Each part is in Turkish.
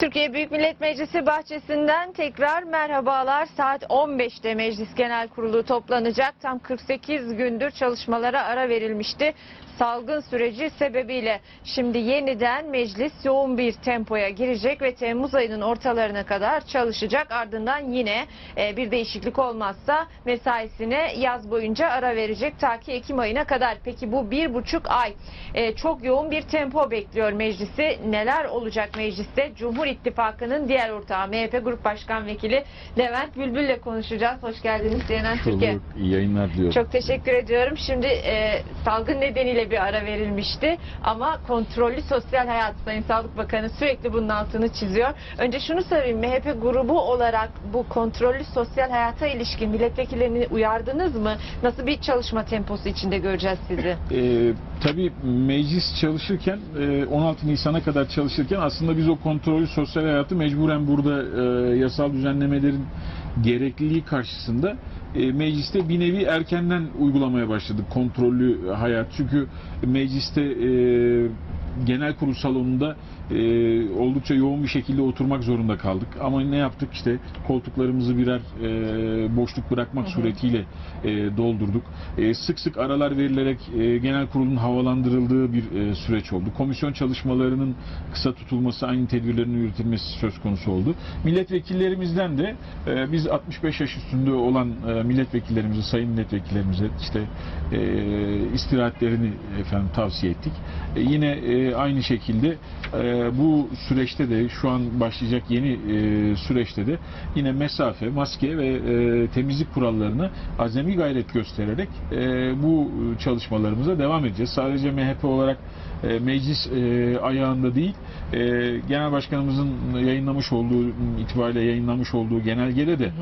Türkiye Büyük Millet Meclisi bahçesinden tekrar merhabalar. Saat 15'te Meclis Genel Kurulu toplanacak. Tam 48 gündür çalışmalara ara verilmişti. Salgın süreci sebebiyle şimdi yeniden meclis yoğun bir tempoya girecek ve Temmuz ayının ortalarına kadar çalışacak. Ardından yine e, bir değişiklik olmazsa mesaisine yaz boyunca ara verecek ta ki Ekim ayına kadar. Peki bu bir buçuk ay e, çok yoğun bir tempo bekliyor meclisi. Neler olacak mecliste? Cumhur İttifakı'nın diğer ortağı MHP Grup Başkan Vekili Levent Bülbül ile konuşacağız. Hoş geldiniz CNN Türkiye. İyi yayınlar. Çok teşekkür ediyorum. Şimdi e, salgın nedeniyle bir ara verilmişti ama kontrollü sosyal hayat Sayın Sağlık Bakanı sürekli bunun altını çiziyor. Önce şunu sorayım MHP grubu olarak bu kontrollü sosyal hayata ilişkin milletvekillerini uyardınız mı? Nasıl bir çalışma temposu içinde göreceğiz sizi? Ee, tabii meclis çalışırken e, 16 Nisan'a kadar çalışırken aslında biz o kontrollü sosyal hayatı mecburen burada e, yasal düzenlemelerin gerekliliği karşısında e, mecliste bir nevi erkenden uygulamaya başladık kontrollü hayat. Çünkü mecliste e, genel kurul salonunda e, oldukça yoğun bir şekilde oturmak zorunda kaldık. Ama ne yaptık işte koltuklarımızı birer e, boşluk bırakmak suretiyle e, doldurduk. E, sık sık aralar verilerek e, genel kurulun havalandırıldığı bir e, süreç oldu. Komisyon çalışmalarının kısa tutulması, aynı tedbirlerin yürütülmesi söz konusu oldu. Milletvekillerimizden de e, biz 65 yaş üstünde olan e, milletvekillerimize, sayın milletvekillerimize işte e, istirahatlerini efendim tavsiye ettik. E, yine e, aynı şekilde e, bu süreçte de şu an başlayacak yeni e, süreçte de yine mesafe, maske ve e, temizlik kurallarına azami gayret göstererek e, bu çalışmalarımıza devam edeceğiz. Sadece MHP olarak e, meclis e, ayağında değil, e, Genel Başkanımızın yayınlamış olduğu itibariyle yayınlamış olduğu genelgede de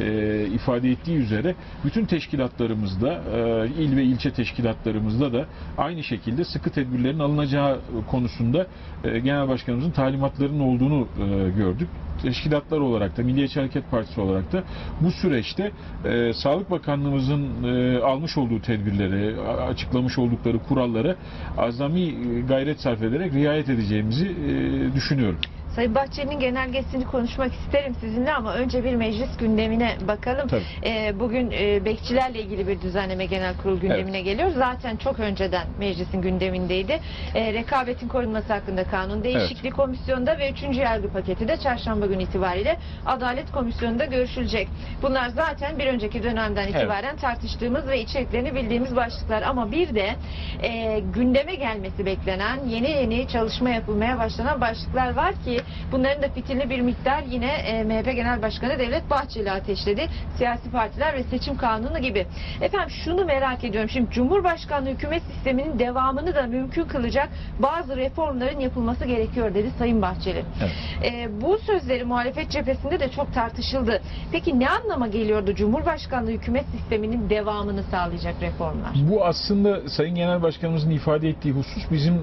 e, ifade ettiği üzere bütün teşkilatlarımızda, e, il ve ilçe teşkilatlarımızda da aynı şekilde sıkı tedbirlerin alınacağı konusunda e, Genel Başkanımızın talimatlarının olduğunu e, gördük teşkilatlar olarak da Milliyetçi Hareket Partisi olarak da bu süreçte e, Sağlık Bakanlığımızın e, almış olduğu tedbirlere, açıklamış oldukları kurallara azami e, gayret sarf ederek riayet edeceğimizi e, düşünüyorum. Sayın Bahçeli'nin genelgesini konuşmak isterim sizinle ama önce bir meclis gündemine bakalım. Tabii. Ee, bugün e, bekçilerle ilgili bir düzenleme genel kurul gündemine geliyor. Zaten çok önceden meclisin gündemindeydi. Ee, rekabetin korunması hakkında kanun değişikliği komisyonda ve 3. yargı paketi de çarşamba günü itibariyle Adalet Komisyonu'nda görüşülecek. Bunlar zaten bir önceki dönemden itibaren tartıştığımız ve içeriklerini bildiğimiz başlıklar ama bir de e, gündeme gelmesi beklenen yeni yeni çalışma yapılmaya başlanan başlıklar var ki bunların da fitilini bir miktar yine e, MHP Genel Başkanı Devlet Bahçeli ateşledi. Siyasi partiler ve seçim kanunu gibi. Efendim şunu merak ediyorum. Şimdi Cumhurbaşkanlığı hükümet sisteminin devamını da mümkün kılacak bazı reformların yapılması gerekiyor dedi Sayın Bahçeli. Evet. E, bu sözleri muhalefet cephesinde de çok tartışıldı. Peki ne anlama geliyordu Cumhurbaşkanlığı hükümet sisteminin devamını sağlayacak reformlar? Bu aslında Sayın Genel Başkanımızın ifade ettiği husus bizim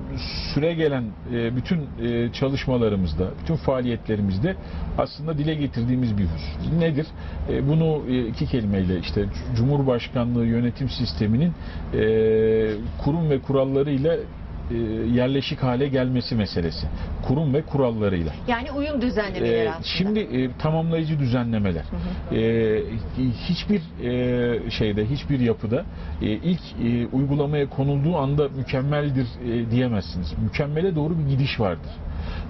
süre gelen e, bütün e, çalışmalarımızda, bütün faaliyetlerimizde aslında dile getirdiğimiz bir husus. Nedir? E, Bunu e, iki kelimeyle işte Cumhurbaşkanlığı yönetim sisteminin e, kurum ve kurallarıyla e, yerleşik hale gelmesi meselesi. Kurum ve kurallarıyla. Yani uyum düzenlemeleri Ee, aslında. şimdi e, tamamlayıcı düzenlemeler. Ee, hiçbir e, şeyde, hiçbir yapıda e, ilk e, uygulamaya konulduğu anda mükemmeldir e, diyemezsiniz. Mükemmele doğru bir gidiş vardır.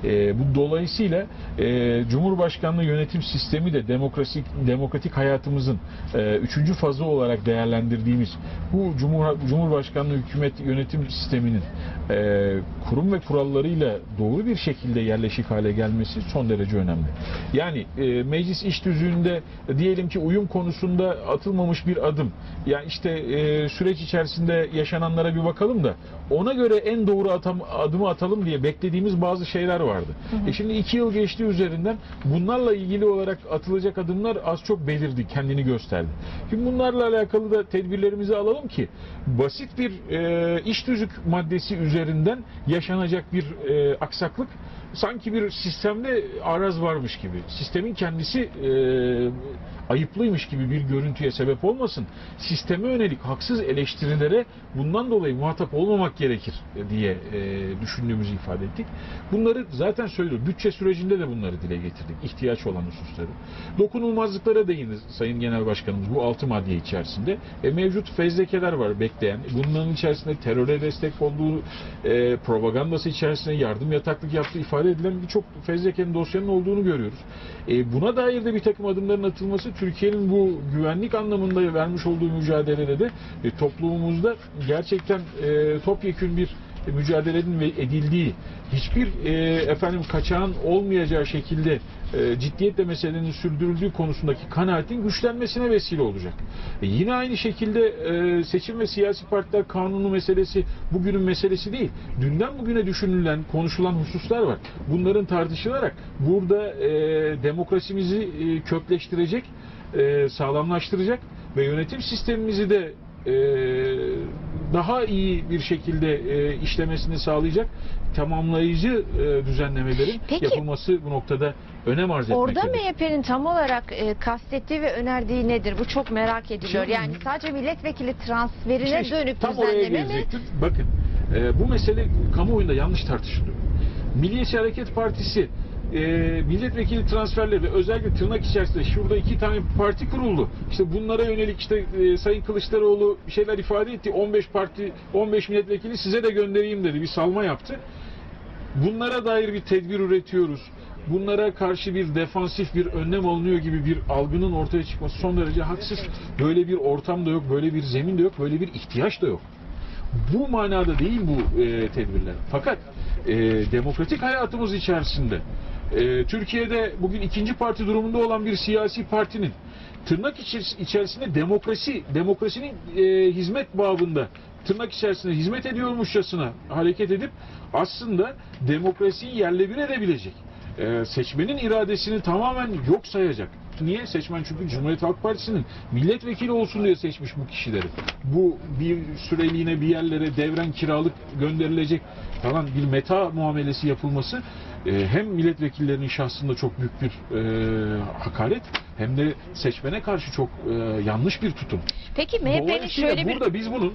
E, bu dolayısıyla e, Cumhurbaşkanlığı yönetim sistemi de demokrasi, demokratik hayatımızın e, üçüncü fazı olarak değerlendirdiğimiz bu Cumhur, Cumhurbaşkanlığı hükümet yönetim sisteminin e, kurum ve kurallarıyla doğru bir şekilde yerleşik hale gelmesi son derece önemli. Yani e, meclis iş tüzüğünde e, diyelim ki uyum konusunda atılmamış bir adım. Yani işte e, süreç içerisinde yaşananlara bir bakalım da ona göre en doğru atam, adımı atalım diye beklediğimiz bazı şeyler vardı. E şimdi iki yıl geçti üzerinden bunlarla ilgili olarak atılacak adımlar az çok belirdi, kendini gösterdi. Şimdi bunlarla alakalı da tedbirlerimizi alalım ki basit bir e, iş tüzük maddesi üzerinden yaşanacak bir e, aksaklık sanki bir sistemde araz varmış gibi, sistemin kendisi e, ayıplıymış gibi bir görüntüye sebep olmasın. Sisteme yönelik haksız eleştirilere bundan dolayı muhatap olmamak gerekir diye e, düşündüğümüzü ifade ettik. Bunları zaten söylüyor. Bütçe sürecinde de bunları dile getirdik. ihtiyaç olan hususları. Dokunulmazlıklara değinir Sayın Genel Başkanımız bu altı madde içerisinde. E, mevcut fezlekeler var bekleyen. Bunların içerisinde teröre destek olduğu e, propagandası içerisinde yardım yataklık yaptığı ifade edilen birçok fezlekenin dosyanın olduğunu görüyoruz. E, buna dair de bir takım adımların atılması Türkiye'nin bu güvenlik anlamında vermiş olduğu mücadelede de e, toplumumuzda gerçekten e, topyekün bir mücadelenin edildiği hiçbir e, efendim kaçağın olmayacağı şekilde e, ciddiyetle meselenin sürdürüldüğü konusundaki kanaatin güçlenmesine vesile olacak. E, yine aynı şekilde e, seçim ve siyasi partiler kanunu meselesi bugünün meselesi değil. Dünden bugüne düşünülen, konuşulan hususlar var. Bunların tartışılarak burada e, demokrasimizi e, kökleştirecek, e, sağlamlaştıracak ve yönetim sistemimizi de e, daha iyi bir şekilde e, işlemesini sağlayacak tamamlayıcı e, düzenlemelerin Peki. yapılması bu noktada önem arz Orada etmektedir. MHP'nin tam olarak e, kastettiği ve önerdiği nedir? Bu çok merak ediliyor. Şimdi- yani sadece milletvekili transferine İşte dönük tam düzenleme mi? Bakın e, bu mesele kamuoyunda yanlış tartışılıyor. Milliyetçi Hareket Partisi e, milletvekili transferleri özellikle tırnak içerisinde şurada iki tane parti kuruldu. İşte bunlara yönelik işte e, Sayın Kılıçdaroğlu şeyler ifade etti. 15 parti 15 milletvekili size de göndereyim dedi. Bir salma yaptı. Bunlara dair bir tedbir üretiyoruz. Bunlara karşı bir defansif bir önlem alınıyor gibi bir algının ortaya çıkması son derece haksız. Böyle bir ortam da yok, böyle bir zemin de yok, böyle bir ihtiyaç da yok. Bu manada değil bu e, tedbirler. Fakat e, demokratik hayatımız içerisinde e, Türkiye'de bugün ikinci parti durumunda olan bir siyasi partinin tırnak içeris- içerisinde demokrasi, demokrasinin e, hizmet babında tırnak içerisinde hizmet ediyormuşçasına hareket edip aslında demokrasiyi yerle bir edebilecek. E, seçmenin iradesini tamamen yok sayacak. Niye? Seçmen çünkü Cumhuriyet Halk Partisi'nin milletvekili olsun diye seçmiş bu kişileri. Bu bir süreliğine bir yerlere devren kiralık gönderilecek falan bir meta muamelesi yapılması e, hem milletvekillerinin şahsında çok büyük bir e, hakaret hem de seçmene karşı çok e, yanlış bir tutum. Peki MHP'nin şöyle bir burada biz bunun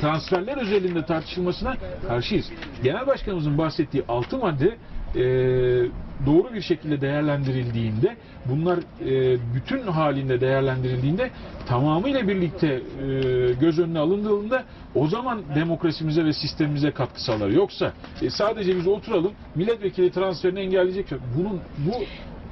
transferler özelinde tartışılmasına karşıyız. Genel Başkanımızın bahsettiği altı madde e, doğru bir şekilde değerlendirildiğinde bunlar e, bütün halinde değerlendirildiğinde tamamıyla birlikte e, göz önüne alındığında o zaman demokrasimize ve sistemimize katkı sağlar. Yoksa e, sadece biz oturalım milletvekili transferini engelleyecek. Bunun bu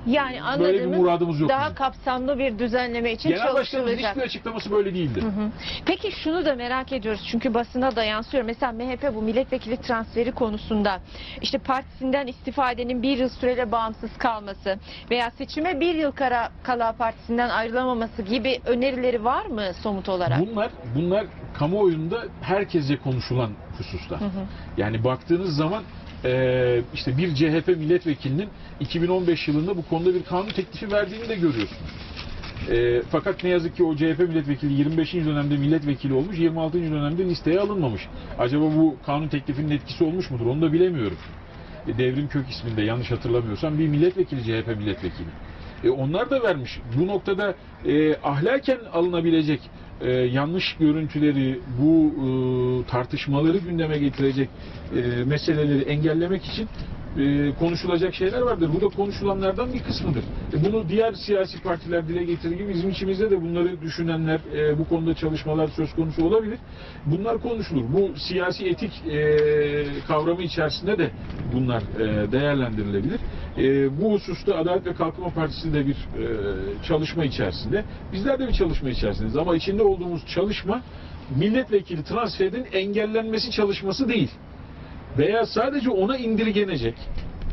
yani böyle bir muradımız yok daha bizim. kapsamlı bir düzenleme için Genel çalışılacak. hiçbir açıklaması böyle değildi. Hı hı. Peki şunu da merak ediyoruz çünkü basına da yansıyor. Mesela MHP bu milletvekili transferi konusunda işte partisinden istifadenin bir yıl süreyle bağımsız kalması veya seçime bir yıl kara, kala partisinden ayrılamaması gibi önerileri var mı somut olarak? Bunlar bunlar kamuoyunda herkese konuşulan hususlar. Yani baktığınız zaman eee, işte bir CHP milletvekilinin 2015 yılında bu konuda bir kanun teklifi verdiğini de görüyorsunuz. Eee, fakat ne yazık ki o CHP milletvekili 25. dönemde milletvekili olmuş, 26. dönemde listeye alınmamış. Acaba bu kanun teklifinin etkisi olmuş mudur? Onu da bilemiyorum. E, Devrim Kök isminde yanlış hatırlamıyorsam bir milletvekili CHP milletvekili. E, onlar da vermiş. Bu noktada e, ahlaken alınabilecek e, yanlış görüntüleri, bu e, tartışmaları gündeme getirecek e, meseleleri engellemek için e, konuşulacak şeyler vardır. Bu da konuşulanlardan bir kısmıdır. E, bunu diğer siyasi partiler dile getirdiği gibi bizim içimizde de bunları düşünenler, e, bu konuda çalışmalar söz konusu olabilir. Bunlar konuşulur. Bu siyasi etik e, kavramı içerisinde de bunlar e, değerlendirilebilir. E, bu hususta Adalet ve Kalkınma Partisi de bir e, çalışma içerisinde. Bizler de bir çalışma içerisindeyiz. Ama içinde olduğumuz çalışma milletvekili transferinin engellenmesi çalışması değil veya sadece ona indirgenecek,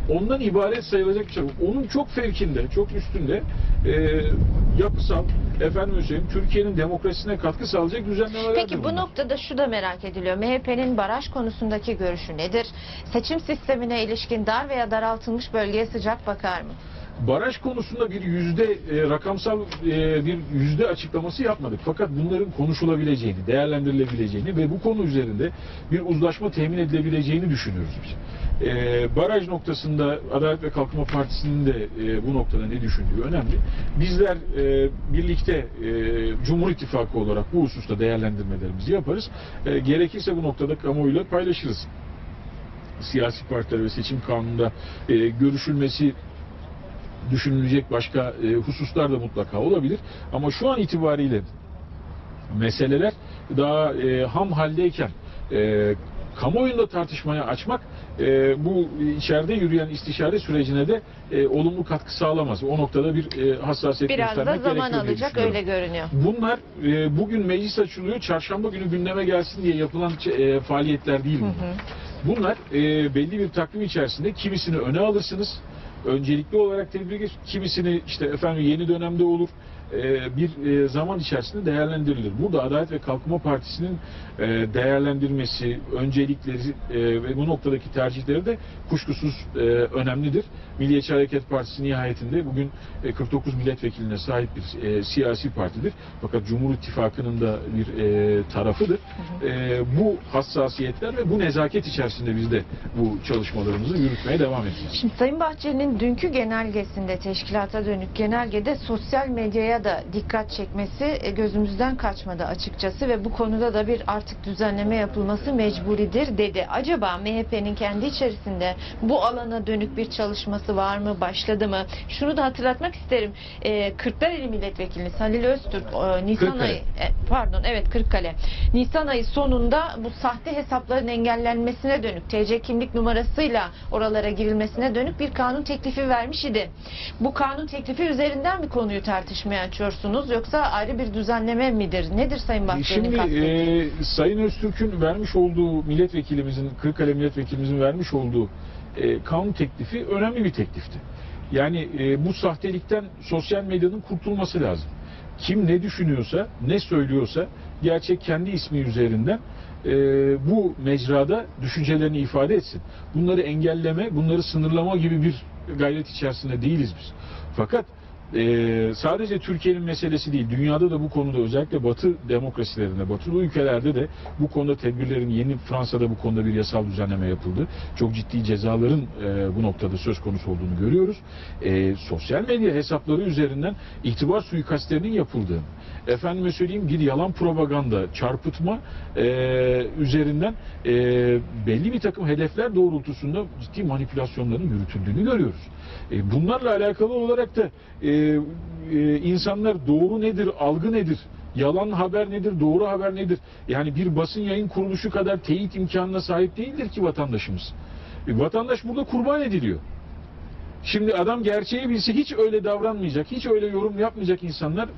ondan ibaret sayılacak bir şey. Onun çok fevkinde, çok üstünde e, yapısal, efendim söyleyeyim, Türkiye'nin demokrasisine katkı sağlayacak düzenlemelerdir Peki bu bunlar. noktada şu da merak ediliyor. MHP'nin baraj konusundaki görüşü nedir? Seçim sistemine ilişkin dar veya daraltılmış bölgeye sıcak bakar mı? Baraj konusunda bir yüzde e, rakamsal e, bir yüzde açıklaması yapmadık. Fakat bunların konuşulabileceğini, değerlendirilebileceğini ve bu konu üzerinde bir uzlaşma temin edilebileceğini düşünüyoruz biz. E, baraj noktasında Adalet ve Kalkınma Partisi'nin de e, bu noktada ne düşündüğü önemli. Bizler e, birlikte e, Cumhur İttifakı olarak bu hususta değerlendirmelerimizi yaparız. E, gerekirse bu noktada kamuoyuyla paylaşırız siyasi partiler ve seçim kanununda e, görüşülmesi düşünülecek başka e, hususlar da mutlaka olabilir. Ama şu an itibariyle meseleler daha e, ham haldeyken e, kamuoyunda tartışmaya açmak e, bu içeride yürüyen istişare sürecine de e, olumlu katkı sağlamaz. O noktada bir e, hassasiyet Biraz da göstermek zaman gerekiyor diye alacak düşünüyorum. öyle görünüyor. Bunlar e, bugün meclis açılıyor, çarşamba günü gündeme gelsin diye yapılan e, faaliyetler değil Hı bunlar. hı. Bunlar e, belli bir takvim içerisinde kimisini öne alırsınız. Öncelikli olarak tedbir geç, kimisini işte efendim yeni dönemde olur. E, bir e, zaman içerisinde değerlendirilir. Burada Adalet ve Kalkınma Partisi'nin e, değerlendirmesi, öncelikleri ve bu noktadaki tercihleri de kuşkusuz önemlidir. Milliyetçi Hareket Partisi nihayetinde bugün e, 49 milletvekiline sahip bir siyasi partidir. Fakat Cumhur İttifakı'nın da bir tarafıdır. Bu hassasiyetler ve bu nezaket içerisinde biz de bu çalışmalarımızı yürütmeye devam edeceğiz. Şimdi Sayın Bahçeli'nin dünkü genelgesinde teşkilata dönük genelgede sosyal medyaya da dikkat çekmesi e, gözümüzden kaçmadı açıkçası ve bu konuda da bir artık düzenleme yapılması mecburidir dedi. Acaba MHP'nin kendi içerisinde bu alana dönük bir çalışması var mı, başladı mı? Şunu da hatırlatmak isterim. E, Kırklareli Milletvekili Halil Öztürk e, Nisan ayı e, pardon evet Kırıkkale. Nisan ayı sonunda bu sahte hesapların engellenmesine dönük TC kimlik numarasıyla oralara girilmesine dönük bir kanun teklifi vermiş idi. Bu kanun teklifi üzerinden mi konuyu tartışmaya açıyorsunuz yoksa ayrı bir düzenleme midir? Nedir Sayın Bahçeli'nin Şimdi e, Sayın Öztürk'ün vermiş olduğu milletvekilimizin, Kırıkkale milletvekilimizin vermiş olduğu e, kanun teklifi önemli bir teklifti. Yani e, bu sahtelikten sosyal medyanın kurtulması lazım. Kim ne düşünüyorsa, ne söylüyorsa gerçek kendi ismi üzerinden e, bu mecrada düşüncelerini ifade etsin. Bunları engelleme, bunları sınırlama gibi bir gayret içerisinde değiliz biz. Fakat ee, sadece Türkiye'nin meselesi değil, dünyada da bu konuda özellikle Batı demokrasilerinde, Batılı ülkelerde de bu konuda tedbirlerin yeni Fransa'da bu konuda bir yasal düzenleme yapıldı. Çok ciddi cezaların e, bu noktada söz konusu olduğunu görüyoruz. E, sosyal medya hesapları üzerinden itibar suikastlerinin yapıldığını, efendime söyleyeyim bir yalan propaganda, çarpıtma e, üzerinden e, belli bir takım hedefler doğrultusunda ciddi manipülasyonların yürütüldüğünü görüyoruz. E, bunlarla alakalı olarak da e, e, insanlar doğru nedir, algı nedir, yalan haber nedir, doğru haber nedir? Yani bir basın yayın kuruluşu kadar teyit imkanına sahip değildir ki vatandaşımız. E, vatandaş burada kurban ediliyor. Şimdi adam gerçeği bilse hiç öyle davranmayacak, hiç öyle yorum yapmayacak insanlar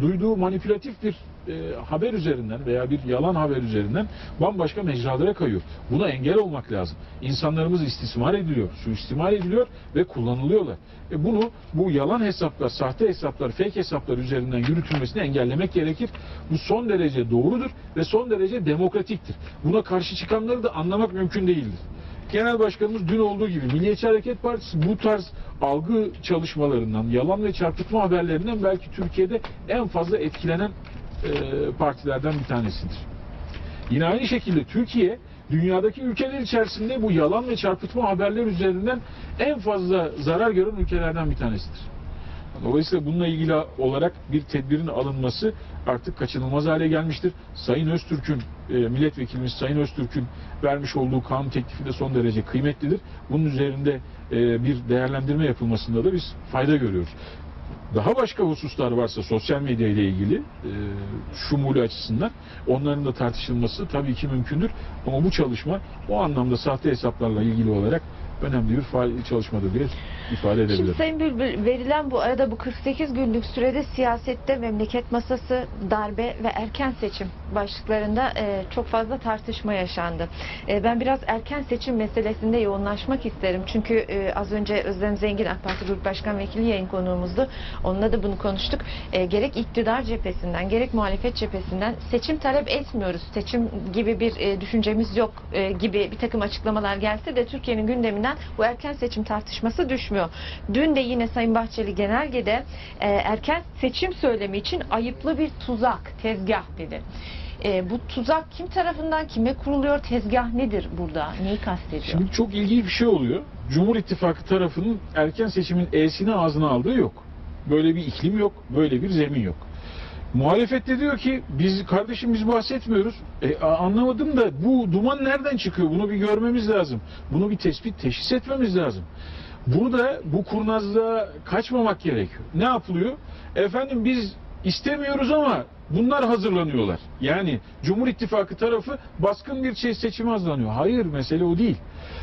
duyduğu manipülatif bir e, haber üzerinden veya bir yalan haber üzerinden bambaşka mecralara kayıyor. Buna engel olmak lazım. İnsanlarımız istismar ediliyor, suistimal ediliyor ve kullanılıyorlar. E bunu bu yalan hesaplar, sahte hesaplar, fake hesaplar üzerinden yürütülmesini engellemek gerekir. Bu son derece doğrudur ve son derece demokratiktir. Buna karşı çıkanları da anlamak mümkün değildir. Genel Başkanımız dün olduğu gibi Milliyetçi Hareket Partisi bu tarz algı çalışmalarından, yalan ve çarpıtma haberlerinden belki Türkiye'de en fazla etkilenen partilerden bir tanesidir. Yine aynı şekilde Türkiye dünyadaki ülkeler içerisinde bu yalan ve çarpıtma haberler üzerinden en fazla zarar gören ülkelerden bir tanesidir. Dolayısıyla bununla ilgili olarak bir tedbirin alınması artık kaçınılmaz hale gelmiştir. Sayın Öztürk'ün, e, milletvekilimiz Sayın Öztürk'ün vermiş olduğu kanun teklifi de son derece kıymetlidir. Bunun üzerinde e, bir değerlendirme yapılmasında da biz fayda görüyoruz. Daha başka hususlar varsa sosyal medya ile ilgili e, şumulu açısından onların da tartışılması tabii ki mümkündür. Ama bu çalışma o anlamda sahte hesaplarla ilgili olarak önemli bir çalışmadır diye ifade edebilirim. Şimdi Sayın Bülbül verilen bu arada bu 48 günlük sürede siyasette memleket masası, darbe ve erken seçim başlıklarında e, çok fazla tartışma yaşandı. E, ben biraz erken seçim meselesinde yoğunlaşmak isterim. Çünkü e, az önce Özlem Zengin AK Parti Grup Başkan Vekili yayın konuğumuzdu. Onunla da bunu konuştuk. E, gerek iktidar cephesinden gerek muhalefet cephesinden seçim talep etmiyoruz. Seçim gibi bir e, düşüncemiz yok e, gibi bir takım açıklamalar gelse de Türkiye'nin gündeminden bu erken seçim tartışması düşmüyor. Dün de yine Sayın Bahçeli genelgede e, erken seçim söylemi için ayıplı bir tuzak, tezgah dedi. E, bu tuzak kim tarafından kime kuruluyor? Tezgah nedir burada? Neyi kastediyor? Şimdi çok ilginç bir şey oluyor. Cumhur İttifakı tarafının erken seçimin E'sini ağzına aldığı yok. Böyle bir iklim yok, böyle bir zemin yok. Muhalefet de diyor ki biz kardeşim biz bahsetmiyoruz. E, anlamadım da bu duman nereden çıkıyor? Bunu bir görmemiz lazım. Bunu bir tespit, teşhis etmemiz lazım. Burada bu kurnazlığa kaçmamak gerekiyor. Ne yapılıyor? Efendim biz istemiyoruz ama bunlar hazırlanıyorlar. Yani Cumhur İttifakı tarafı baskın bir şey seçime hazırlanıyor. Hayır mesele o değil.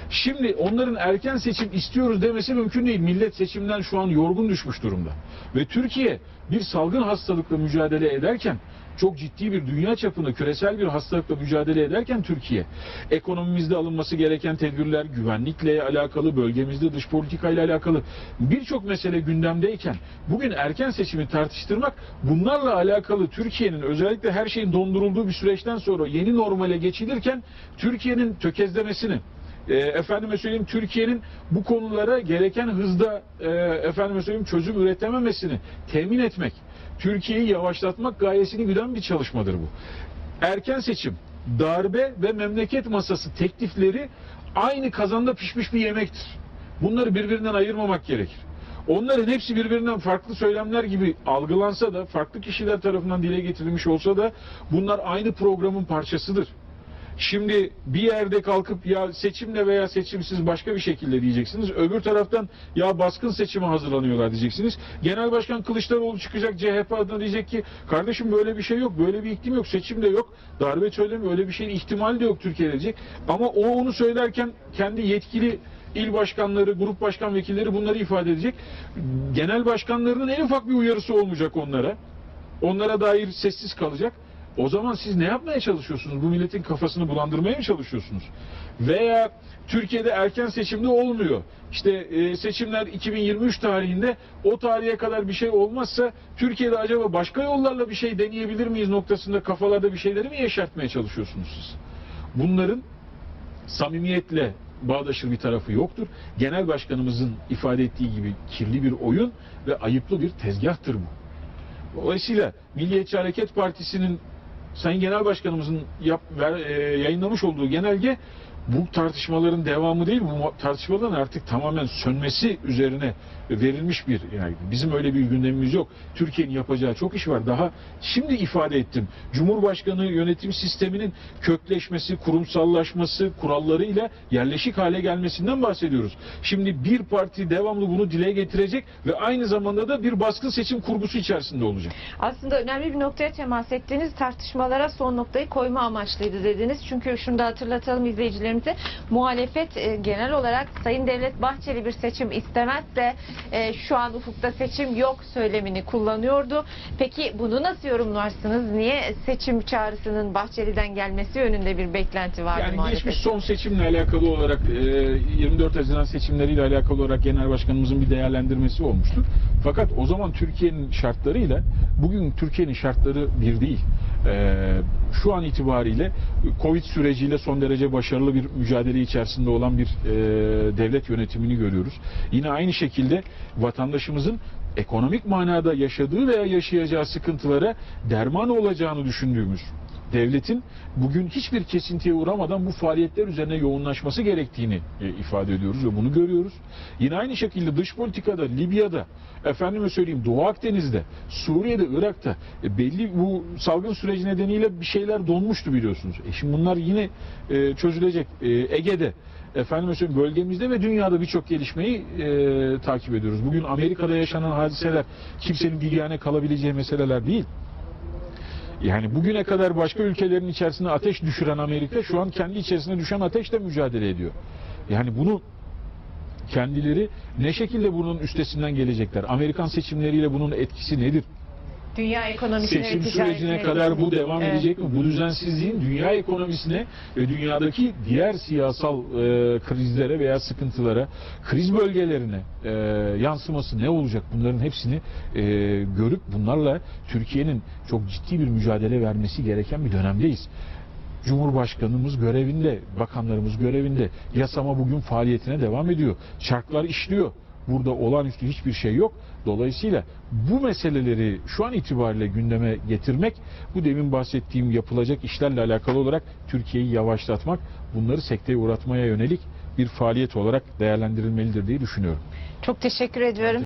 Şimdi onların erken seçim istiyoruz demesi mümkün değil. Millet seçimden şu an yorgun düşmüş durumda. Ve Türkiye bir salgın hastalıkla mücadele ederken çok ciddi bir dünya çapında küresel bir hastalıkla mücadele ederken Türkiye ekonomimizde alınması gereken tedbirler, güvenlikle alakalı, bölgemizde dış politikayla alakalı birçok mesele gündemdeyken bugün erken seçimi tartıştırmak bunlarla alakalı Türkiye'nin özellikle her şeyin dondurulduğu bir süreçten sonra yeni normale geçilirken Türkiye'nin tökezlemesini e, efendime söyleyeyim Türkiye'nin bu konulara gereken hızda e, efendime söyleyeyim çözüm üretememesini temin etmek, Türkiye'yi yavaşlatmak gayesini güden bir çalışmadır bu. Erken seçim, darbe ve memleket masası teklifleri aynı kazanda pişmiş bir yemektir. Bunları birbirinden ayırmamak gerekir. Onların hepsi birbirinden farklı söylemler gibi algılansa da, farklı kişiler tarafından dile getirilmiş olsa da bunlar aynı programın parçasıdır. Şimdi bir yerde kalkıp ya seçimle veya seçimsiz başka bir şekilde diyeceksiniz. Öbür taraftan ya baskın seçime hazırlanıyorlar diyeceksiniz. Genel Başkan Kılıçdaroğlu çıkacak CHP adına diyecek ki kardeşim böyle bir şey yok, böyle bir iklim yok, seçim de yok, darbe söylemi öyle bir şeyin ihtimali de yok Türkiye'de diyecek. Ama o onu söylerken kendi yetkili il başkanları, grup başkan vekilleri bunları ifade edecek. Genel başkanlarının en ufak bir uyarısı olmayacak onlara. Onlara dair sessiz kalacak. O zaman siz ne yapmaya çalışıyorsunuz? Bu milletin kafasını bulandırmaya mı çalışıyorsunuz? Veya Türkiye'de erken seçimde olmuyor. İşte e, seçimler 2023 tarihinde o tarihe kadar bir şey olmazsa Türkiye'de acaba başka yollarla bir şey deneyebilir miyiz noktasında kafalarda bir şeyleri mi yeşertmeye çalışıyorsunuz siz? Bunların samimiyetle bağdaşır bir tarafı yoktur. Genel başkanımızın ifade ettiği gibi kirli bir oyun ve ayıplı bir tezgahtır bu. Dolayısıyla Milliyetçi Hareket Partisi'nin Sayın Genel Başkanımızın yap, ver, e, yayınlamış olduğu genelge bu tartışmaların devamı değil, bu tartışmaların artık tamamen sönmesi üzerine verilmiş bir yani bizim öyle bir gündemimiz yok. Türkiye'nin yapacağı çok iş var. Daha şimdi ifade ettim. Cumhurbaşkanı yönetim sisteminin kökleşmesi, kurumsallaşması, kurallarıyla yerleşik hale gelmesinden bahsediyoruz. Şimdi bir parti devamlı bunu dile getirecek ve aynı zamanda da bir baskın seçim kurgusu içerisinde olacak. Aslında önemli bir noktaya temas ettiğiniz tartışmalara son noktayı koyma amaçlıydı dediniz. Çünkü şunu da hatırlatalım izleyicilerimize. Muhalefet e, genel olarak Sayın Devlet Bahçeli bir seçim istemezse e, şu an ufukta seçim yok söylemini kullanıyordu. Peki bunu nasıl yorumlarsınız? Niye seçim çağrısının Bahçeli'den gelmesi yönünde bir beklenti vardı Yani muhalefetin? geçmiş son seçimle alakalı olarak e, 24 Haziran seçimleriyle alakalı olarak Genel Başkanımızın bir değerlendirmesi olmuştur. Fakat o zaman Türkiye'nin şartlarıyla bugün Türkiye'nin şartları bir değil. E, şu an itibariyle Covid süreciyle son derece başarılı bir mücadele içerisinde olan bir e, devlet yönetimini görüyoruz. Yine aynı şekilde vatandaşımızın ekonomik manada yaşadığı veya yaşayacağı sıkıntılara derman olacağını düşündüğümüz devletin bugün hiçbir kesintiye uğramadan bu faaliyetler üzerine yoğunlaşması gerektiğini e, ifade ediyoruz ve bunu görüyoruz. Yine aynı şekilde dış politikada, Libya'da, efendime söyleyeyim Doğu Akdeniz'de, Suriye'de, Irak'ta e, belli bu salgın süreci nedeniyle bir şeyler donmuştu biliyorsunuz. E şimdi bunlar yine e, çözülecek. Ege'de, efendime söyleyeyim bölgemizde ve dünyada birçok gelişmeyi e, takip ediyoruz. Bugün Amerika'da yaşanan hadiseler kimsenin bilgihane kalabileceği meseleler değil. Yani bugüne kadar başka ülkelerin içerisine ateş düşüren Amerika şu an kendi içerisine düşen ateşle mücadele ediyor. Yani bunu kendileri ne şekilde bunun üstesinden gelecekler? Amerikan seçimleriyle bunun etkisi nedir? Dünya ekonomisine Seçim ve ticaretine sürecine kadar bu devam Evet. edecek mi? Bu düzensizliğin dünya ekonomisine ve dünyadaki diğer siyasal e, krizlere veya sıkıntılara, kriz bölgelerine e, yansıması ne olacak? Bunların hepsini e, görüp bunlarla Türkiye'nin çok ciddi bir mücadele vermesi gereken bir dönemdeyiz. Cumhurbaşkanımız görevinde, bakanlarımız görevinde. Yasama bugün faaliyetine devam ediyor. Çarklar işliyor. Burada olağanüstü hiçbir şey yok. Dolayısıyla bu meseleleri şu an itibariyle gündeme getirmek, bu demin bahsettiğim yapılacak işlerle alakalı olarak Türkiye'yi yavaşlatmak, bunları sekteye uğratmaya yönelik bir faaliyet olarak değerlendirilmelidir diye düşünüyorum. Çok teşekkür ediyorum.